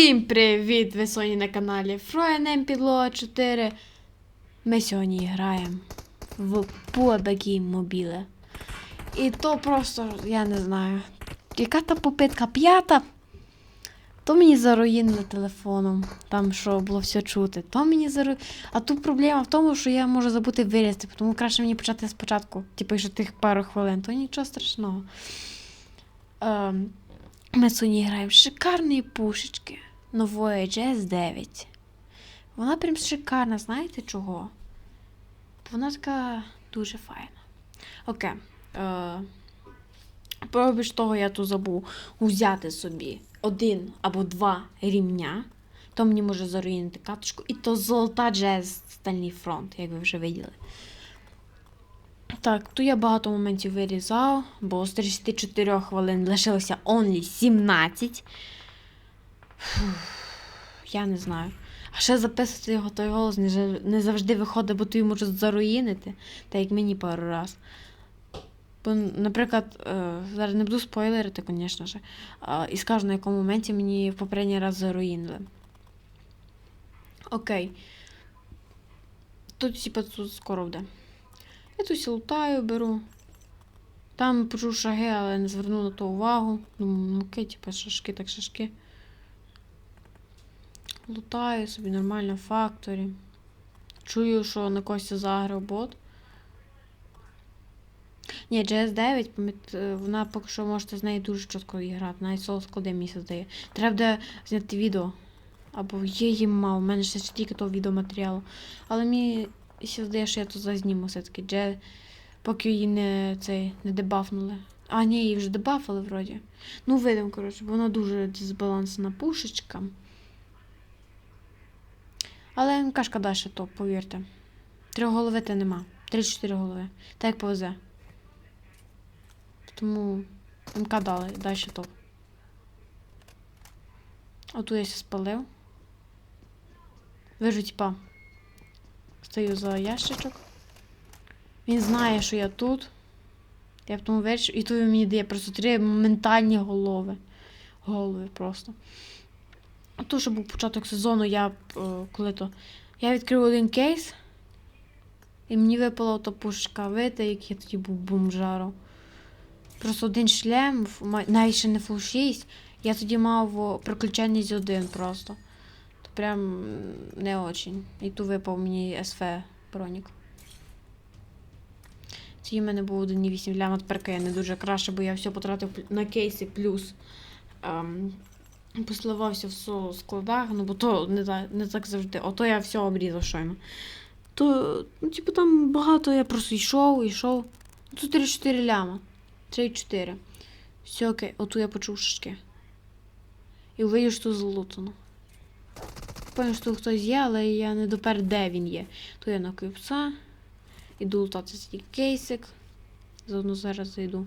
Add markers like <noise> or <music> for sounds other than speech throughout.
Всім привіт! Ви сьогодні на каналі Фроєнем Підлога 4. Ми сьогодні граємо в PUBG Mobile. І то просто, я не знаю, яка та попитка п'ята. То мені заруїнили телефоном, там що було все чути, то мені зару... А тут проблема в тому, що я можу забути вилізти, тому краще мені почати спочатку, типу, ще тих пару хвилин, то нічого страшного. Ем, ми сьогодні граємо шикарні пушечки нової GS9. Вона прям шикарна, знаєте чого? Вона така дуже файна. Окей. Е, Пробіж того я тут забув взяти собі один або два рівня. То мені може заруїнити каточку. І то золота GS Стальний фронт, як ви вже виділи. Так, тут я багато моментів вирізав, бо з 34 хвилин лишилося only 17. Я не знаю. А ще записувати його той голос не, завжди виходить, бо той може заруїнити, так як мені пару раз. Бо, наприклад, е, зараз не буду спойлерити, звісно ж, і скажу, на якому моменті мені в попередній раз заруїнили. Окей. Тут, типа, тут скоро буде. Я тут лутаю, беру. Там почув шаги, але не звернув на то увагу. Думаю, ну окей, типа шашки, так шашки. Лутаю собі нормально в факторі. Чую, що на когось заграв бот. Ні, GS9, е, вона поки що можете з нею дуже чітко грати, навіть соло склади місяць дає. Треба буде зняти відео. Або є її мало, у мене ще тільки того відеоматеріалу. Але мені ще здається, що я тут зазніму все-таки. Дже... Поки її не, цей, не дебафнули. А, ні, її вже дебафили вроді. Ну, видимо, коротше, бо вона дуже дисбалансна пушечка. Але МКшка далі топ, повірте. Трьох голови те нема. Три-чотири голови. Так як повезе. Тому МК дали, далі топ. Оту я ся спалив. Вижу, типа. Стою за ящичок. Він знає, що я тут. Я в тому вирішив. І тут він мені дає просто три моментальні голови. Голови просто. То, що був початок сезону, я е, коли то. Я відкрив один кейс. І мені випала та пушка. Видите, як я тоді був бомжаром. Просто один шлем, навіть ще не фул 6. Я тоді мав о, приключення один просто. То прям не очень. І тут випав мені СФ бронік. Тоді в мене був 1,8 ляма, тепер я не дуже краще, бо я все потратив на кейси плюс. Ем, пославався в складах, ну бо то не, та- не так завжди. Ото я все обрізав щойно. То, ну, типу, там багато я просто йшов, йшов. Тут 3-4 ляма. 3-4. Все окей, оту я почув шашки. І виявив, що злутано. Пам'ятаю, що тут хтось є, але я не допер, де він є. То я на пса. Іду лутати цей кейсик. Заодно зараз зайду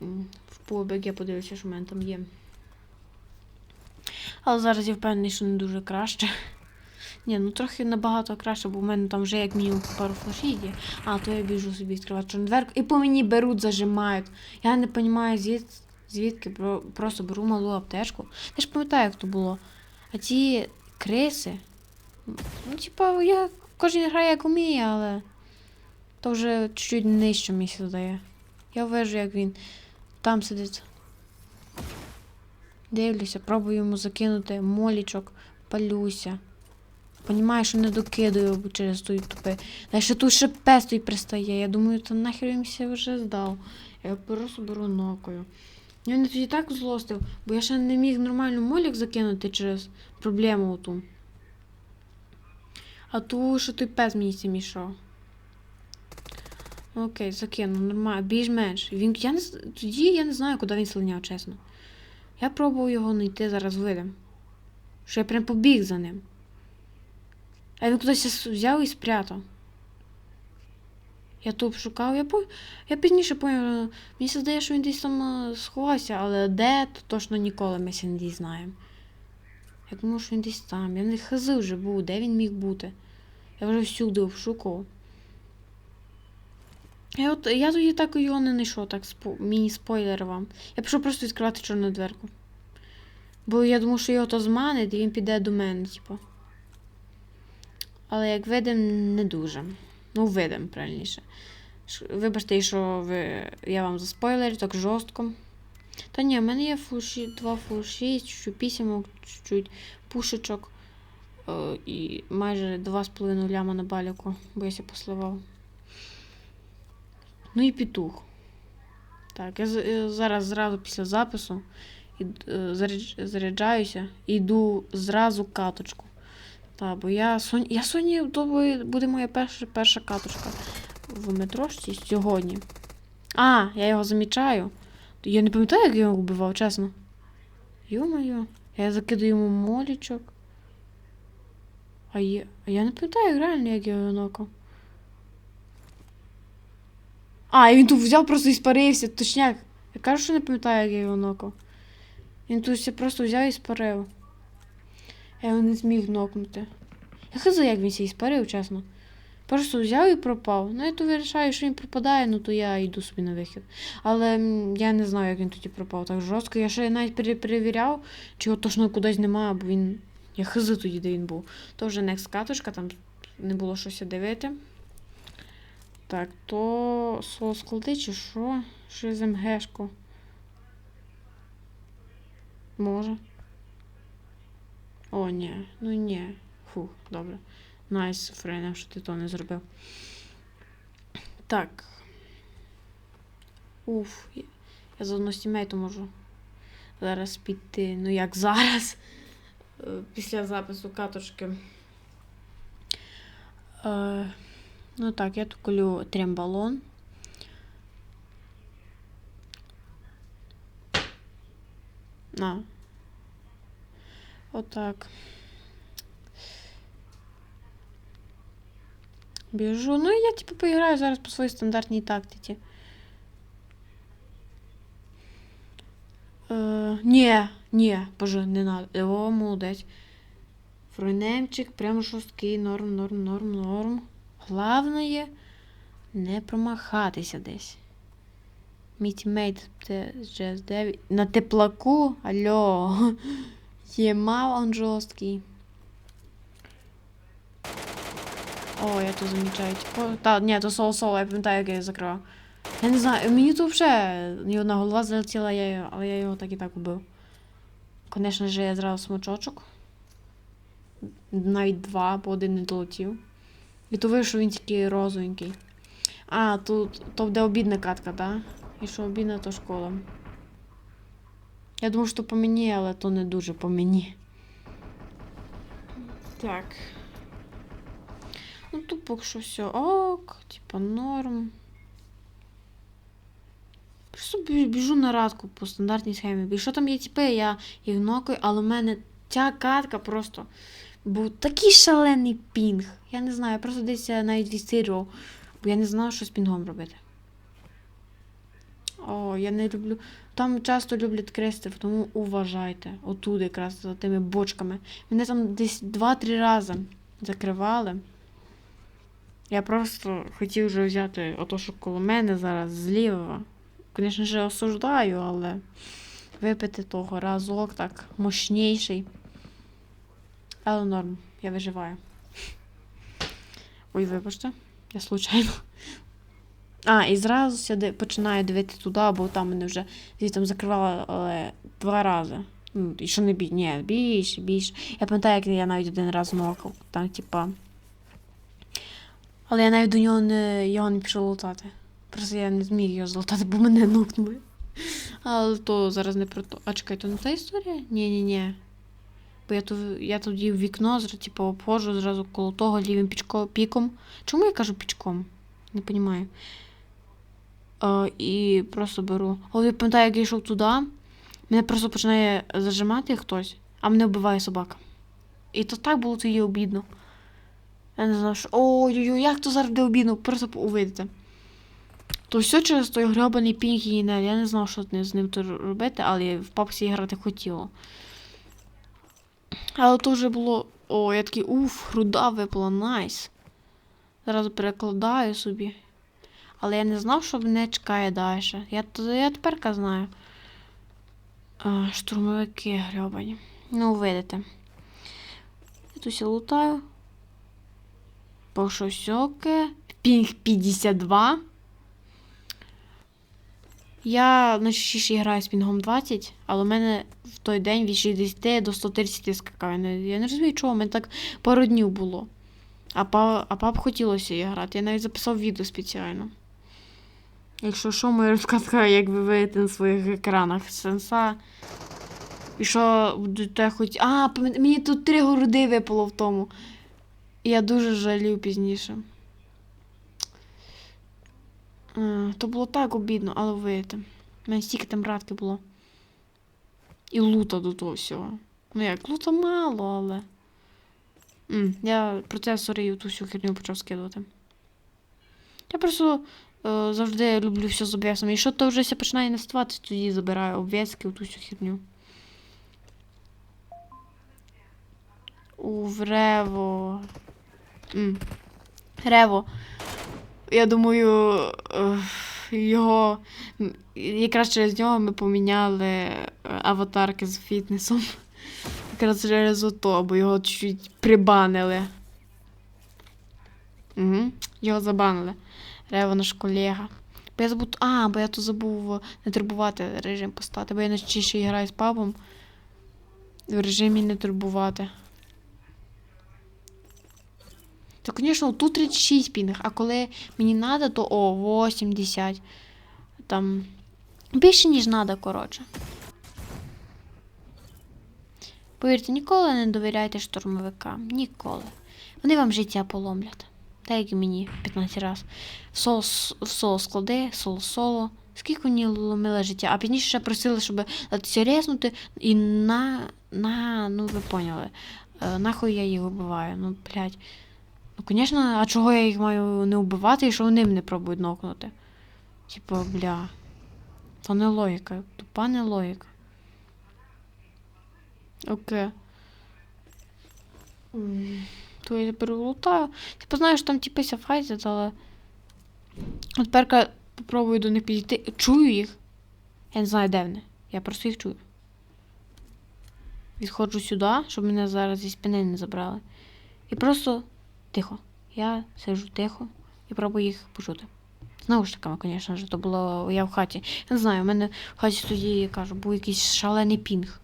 в PUBG, подивлюся, що в мене там є. Але зараз я впевнений, що не дуже краще. Ні, ну трохи набагато краще, бо в мене там вже як мінімум пару флешів є. А, то я біжу собі відкривати чорну дверку. І по мені беруть, зажимають. Я не розумію, звід... звідки просто беру малу аптечку. Я ж пам'ятаю, як то було. А ці криси. Ну, типа, я кожен грає як вміє, але то вже чуть-чуть нижче місяць дає. Я вижу, як він там сидить. Дивлюся, пробую йому закинути молічок, палюся. Понімаю, що не докидаю через той тупе. Та ще тут ще пес той пристає. Я думаю, та нахер він все вже здав. Я просто беру нокою. Я мене тоді так злостив, бо я ще не міг нормально молік закинути через проблему оту. А ту, що той пес мені це мішав. Окей, закинув, нормально, більш-менш. Він, я не, тоді я не знаю, куди він слиняв, чесно. Я пробував його знайти зараз видим. Що я прям побіг за ним. А він кудись взяв і спрятав. Я тут шукав, я, по... я пізніше поняв, мені се здає, що він десь там е, сховався, але де, то точно ніколи ми не дізнаємо. Я думав, що він десь там. Я не хази вже був, де він міг бути. Я вже всюди обшукував. Я, от, я тоді так його не знайшов, так спо... міні-спойлер вам. Я пішов просто відкривати чорну дверку. Бо я думав, що його то зманить, і він піде до мене, типу. Але як видим, не дуже. Ну, видим, правильніше. Вибачте, що ви... я вам заспойлерю, так жорстко. Та ні, в мене є фуші, два фуші, чуть-чуть пісімок, чуть-чуть пушечок. Е, і майже 2,5 ляма на баліку, бо я ся посливав. Ну і петух. Так, я, е, зараз зразу після запису е, зарядж- заряджаюся і йду зразу каточку. Так, бо я Соні, я Соні буде моя перша, перша каточка в метрошці сьогодні. А, я його замічаю. Я не пам'ятаю, як я його вбивав, чесно. Йо-моє, я закидаю йому молічок. А я, а я не пам'ятаю реально, як я його нокав. А, він тут взяв просто і спарився, точняк. Я кажу, що не пам'ятаю, як я його нокав. Він тут все просто взяв і спарив. Я його не зміг нокнути. Я хз, як він сі спарив, чесно. Просто взяв і пропав. Ну, я то вирішаю, що він пропадає, ну то я йду собі на вихід. Але я не знаю, як він тоді пропав так жорстко. Я ще навіть пере- перевіряв, чи його точно кудись немає, бо він. Я хз тоді, де він був. То вже next катушка, там не було щось дивити. Так, то склади чи що? Що з МГшку? Може. О, ні, ну ні. Фух, добре. Найс, Фрейнем, що ти то не зробив. Так. Уф, я, за сімейту можу зараз піти. Ну як зараз? Е, Після запису каточки. Е, ну так, я тут колю трембалон. На. Отак. Біжу. Ну, я типу поіграю зараз по своїй стандартній тактиці. Е, ні, ні, боже, не надо. О, молодець. Фройнемчик, прям жорсткий, норм, норм, норм, норм. Главное не промахатися десь. Мій тіммейт Джес 9. На теплаку? Алло. <laughs> Ємав он жорсткий. О, я тут замічаю. Типу, та, ні, то соло соло, я пам'ятаю, як я її закривав. Я не знаю, мені тут взагалі ні одна голова залетіла, я, але я його так і так убив. Звісно ж, я зразу смачочок. Навіть два, бо один не долетів. І то вийшов він тільки розовенький. А, тут то де обідна катка, так? І що обідна, то школа. Я думаю, що по мені, але то не дуже по мені. Так. Ну, тут поки що все ок, типа норм. Просто біжу на радку по стандартній схемі. І що там є типи, я їх нокаю, але в мене ця катка просто був такий шалений пінг. Я не знаю, я просто десь навіть відстирював, бо я не знав, що з пінгом робити. О, я не люблю. Там часто люблять крестив, тому уважайте. Отут якраз за тими бочками. Мене там десь 2-3 рази закривали. Я просто хотів вже взяти ото, що коло мене зараз зліва. Звісно ж, осуждаю, але випити того разок так мощніший. Але норм, я виживаю. Ой, вибачте, я случайно. А, і зразу сюди починаю дивитися туди, бо там мене вже звідти закривали але два рази. Ну, і що не бій, ні, більше, більше. Я пам'ятаю, як я навіть один раз нокав. Там, типа. Але я навіть до нього не, його не пішов лутати. Просто я не зміг його злутати, бо мене нокнули. Але то зараз не про то. А чекай, то не та історія? Ні, ні, ні. Бо я, ту, я тоді в вікно, типу, обходжу зразу коло того лівим пічко, піком. Чому я кажу пічком? Не розумію. Е, і просто беру. Але я пам'ятаю, як я йшов туди, мене просто починає зажимати хтось, а мене вбиває собака. І то так було тоді обідно. Я не знаю, що. Ой-ой-ой, як то зараз буде обідно, просто увидите. То все через той гребаний пінг і не. Я не знав, що з ним то робити, але в папсі грати хотіла. Але то вже було. О, я такий, уф, руда випала, найс. Зараз перекладаю собі. Але я не знав, що мене чекає далі. Я, я тепер знаю. А, штурмовики грьобані. Ну, видите. Я тут лутаю. Пошосьоки. Пінг 52. Я найчастіше граю з пінгом 20, але у мене в той день від 60 до 130 скакає. Я не- розумію, чого, у мене так пару днів було. А пап, а пап хотілося її грати. Я навіть записав відео спеціально. Якщо що, моя розказка, як ви видите на своїх екранах. Сенса. І що будете хоч. А, мені тут три груди випало в тому. І я дуже жалію пізніше. Е, То було так обідно, але видите. У мене стільки там братки було. І лута до того всього. Ну як, лута мало, але. М, я процесори і ту всю херню почав скидувати. Я просто е, завжди люблю все з обв'язками. І що то вже починає не ставати, тоді забираю обв'язки, ту всю херню. У Рево. Рево. Я думаю, е, його. Якраз через нього ми поміняли е, аватарки з фітнесом. <laughs> Якраз через ото, бо його чуть прибанили. Угу. Його забанили. Рево наш колега. Бо я забув. А, бо я тут забув не турбувати режим поставити, бо я найчастіше граю з папом. В режимі не турбувати. То, звісно, тут 36 пінг, а коли мені треба, то о, 80. Там більше, ніж треба, коротше. Повірте, ніколи не довіряйте штурмовикам. Ніколи. Вони вам життя поломлять. Так як і мені 15 разів. Соло, соло склади, соло-соло. Скільки мені ломили життя, а пізніше ще просили, щоб датися резнути і на. на. ну ви поняли. Е, нахуй я їх вбиваю. Ну, блядь. Ну, звісно, а чого я їх маю не вбивати і що вони мене пробують нокнути? Типа, бля. То не логіка. Тупа не логіка. Окей. То я тепер лутаю. Типу, знаєш, там тіпися файтять, але. От тепер попробую до них підійти. Чую їх. Я не знаю, де вони. Я просто їх чую. Відходжу сюди, щоб мене зараз зі спини не забрали. І просто тихо. Я сиджу тихо і пробую їх почути. З наушниками, звісно ж, то було я в хаті. Я не знаю, у мене в хаті тоді, кажу, був якийсь шалений пінг.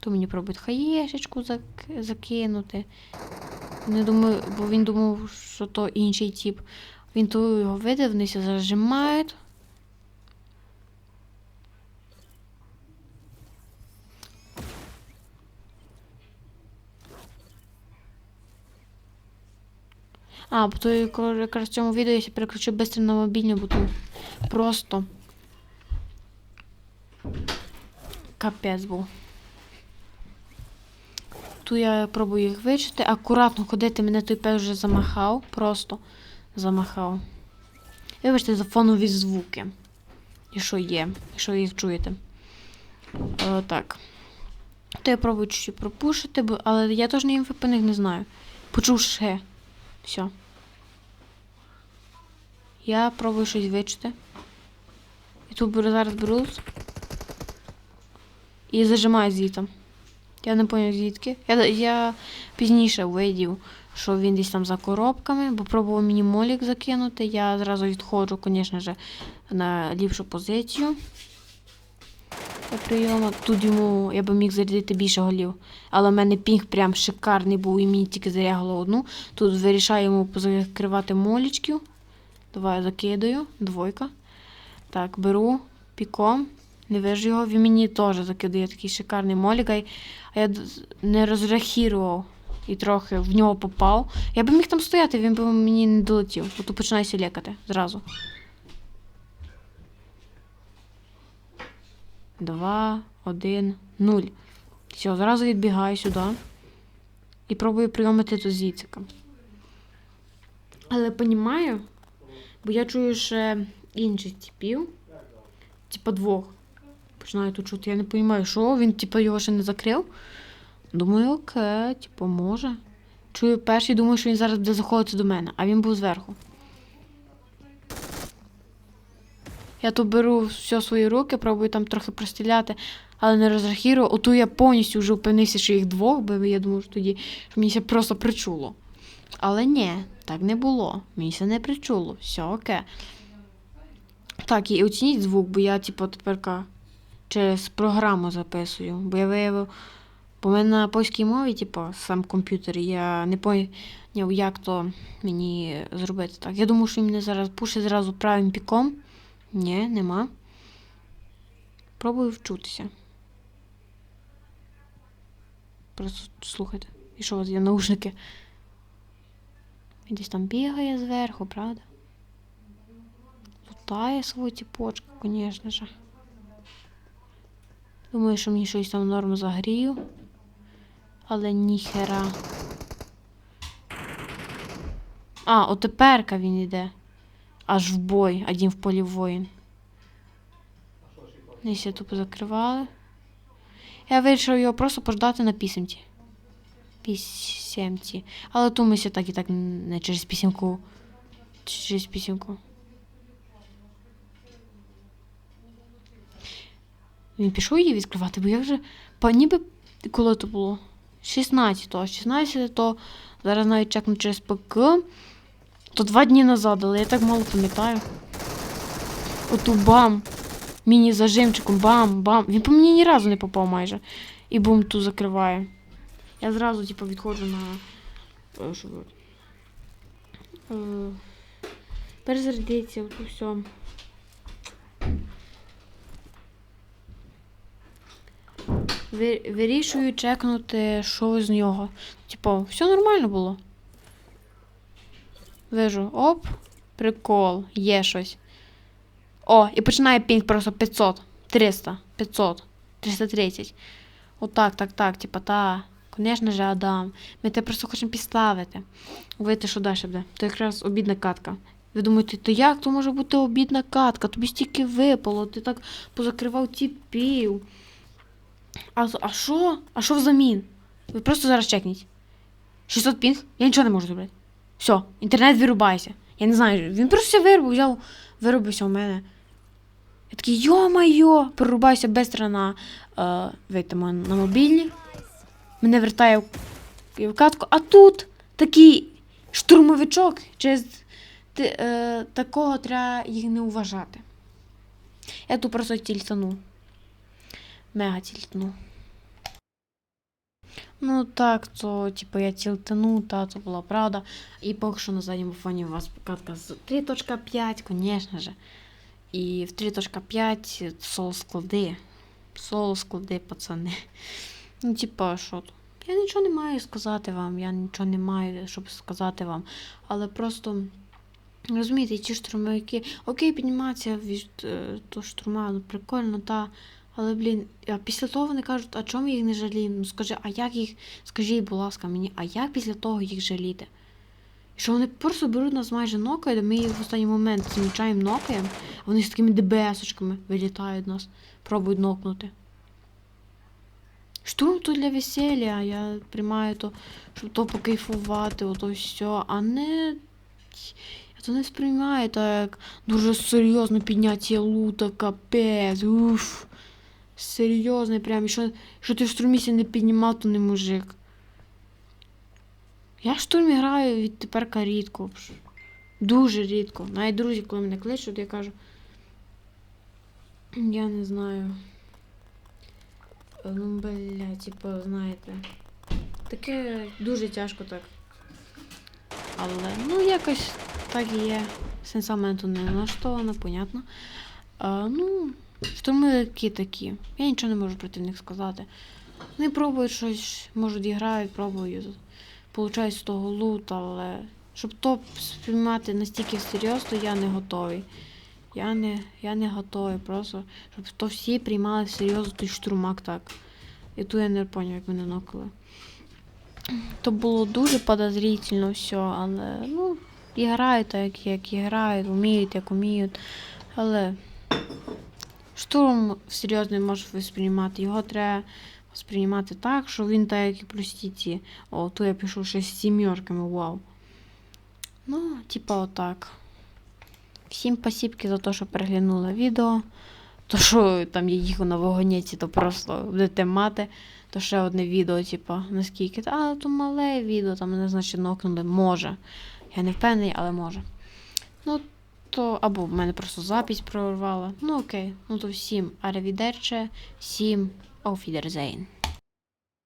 То мені пробують хаєшечку зак- закинути. Не думаю, бо він думав, що то інший тип. Він то його видав, вони А, бо то якраз в цьому відео я ще переключу швидко на мобільний, бо тут просто капець був. Тут я пробую їх вичити. Акуратно ходити, мене той пес вже замахав. Просто замахав. Вибачте за фонові звуки. І що є, якщо їх чуєте. О, так. То я пробую чуть-чуть пропушити, але я теж не по них не знаю. Почув ще. Все. Я пробую щось вичити. І тут зараз беру і зажимаю звітом. Я не поняв звідки. Я, я пізніше видів, що він десь там за коробками, бо пробував мені молік закинути. Я зразу відходжу, звісно ж, на ліпшу позицію. Для прийому. Тут йому я би міг зарядити більше голів. Але в мене пінг прям шикарний був і мені тільки зарягало одну. Тут вирішаю йому позакривати молічків. Давай закидаю. Двойка. Так, беру піком. Не вижу його. Він мені теж закидає такий шикарний молік. А я не розрахірував і трохи в нього попав. Я би міг там стояти, він би мені не долетів. Тут починаюся лякати зразу. Два, один, нуль. Все, зразу відбігаю сюди. І пробую прийомити до зіцика. Але понімаю, бо я чую ще інших типів. Типа двох. Починаю тут чути. Я не розумію, що він, типа, його ще не закрив. Думаю, окей, типу, може. Чую перший, думаю, що він зараз буде заходити до мене, а він був зверху. Я тут беру все свої руки, пробую там трохи простріляти, але не розрахірую. Оту я повністю вже впевнився, що їх двох, бо я думав, що тоді що мені це просто причуло. Але ні, так не було. Мені це не причуло. Все окей. Так, і оцініть звук, бо я, типу, тепер через програму записую. Бо я виявив, бо в мене на польській мові, типу, сам комп'ютер, я не поняв, як то мені зробити так. Я думаю, що мене зараз пушить зразу правим піком. Ні, нема. Пробую вчутися. Просто слухайте. І що у вас є наушники? Він Десь там бігає зверху, правда? Лутає свою тіпочку, звісно ж. Думаю, що мені щось там норм загрію. Але ніхера. А, отеперка він іде. Аж в бой, один в полі воїн. Десь я тупо закривали. Я вирішив його просто пождати на пісімці. Пісімці. Але ту ми ще так і так не через пісімку. Через пісімку. Він пішов її відкривати, бо я вже па ніби коли то було? 16 то, 16 то зараз навіть чекну через ПК. То два дні назад, але я так мало пам'ятаю. Оту бам. Міні-зажимчиком, бам, бам. Він по мені ні разу не попав майже. І бум ту закриває. Я зразу, типу, відходжу на. е, Щоб... е, от все. Вирішую чекнути, що з нього. Типу, все нормально було. Вижу, оп, прикол, є щось. О, і починає пінг просто 500, 300, 500, 330. Отак, так, так, типа, та. Звісно же, Адам. Ми тебе просто хочемо підставити. Вийти, що далі буде. То якраз обідна катка. Ви думаєте, то як то може бути обідна катка? Тобі стільки випало, ти так позакривав тіпів. А а що? А що взамін? Ви просто зараз чекніть. 600 пінг? Я нічого не можу зробити. Все, інтернет вирубайся. Я не знаю, він просто все вирубав, взяв, виробився у мене. Я такий, йо-майо, перерубаюся швидко на, е, вийти на мобільні. Мене вертає в, катку, а тут такий штурмовичок, через е, такого треба їх не уважати. Я тут просто тільтану. Мега тільтану. Ну так, то, типу, я тільтану, та, це була правда. І поки що на задньому фоні у вас катка з 3.5, звісно же. І в 3.5 соло склади. Соло склади, пацани. Ну, типа, що? Я нічого не маю сказати вам, я нічого не маю, щоб сказати вам. Але просто. Розумієте, ці штурмовики. Окей, підніматися від е, того штурма, ну прикольно, та. Але, блін, а після того вони кажуть, а чому їх не жаліємо? Ну скажи, а як їх, скажіть, будь ласка, мені, а як після того їх жаліти? Що вони просто беруть нас майже нокають, ми їх в останній момент замічаємо нокаємо, а вони з такими ДБСочками вилітають нас, пробують нокнути. Штурм то для весілля, я приймаю то, щоб то покайфувати, ото все, а не. Я то не сприймаю так дуже серйозно підняття лута, капець, уф. Серйозний прям, що, що ти в штурмісі не піднімав, то не мужик. Я в штурмі граю відтеперка рідко. Дуже рідко. Навіть друзі, коли мене кличуть, я кажу. Я не знаю. Ну, бля, типу, знаєте. Таке дуже тяжко так. Але, ну, якось так є. Сенсаменту не налаштовано, понятно. А, ну, штурмовики такі. Я нічого не можу проти них сказати. Вони пробують щось, можуть і грають, пробують. Получають з того лут, але щоб топ сприймати настільки всерйоз, то я не готовий. Я не, я не готовий просто, щоб то всі приймали серйозно той штурмак так. І тут я не поняв, як мене нокали. То було дуже подозрительно все, але ну, і грають так, як і грають, вміють, як вміють. Але штурм серйозно може сприймати. Його треба сприймати так, що він так, як і прості ті. О, тут я пишу ще з сімерками, вау. Ну, типа отак. Всім пасібки за те, що переглянули відео. То, що там я їхав на вагонеті, то просто будете мати. То ще одне відео, типа, наскільки. А, то мале відео, там мене, значить, нокнули. Може. Я не впевнений, але може. Ну, то або в мене просто запись прорвала. Ну окей. Ну то всім аревідерче, всім Wiedersehen.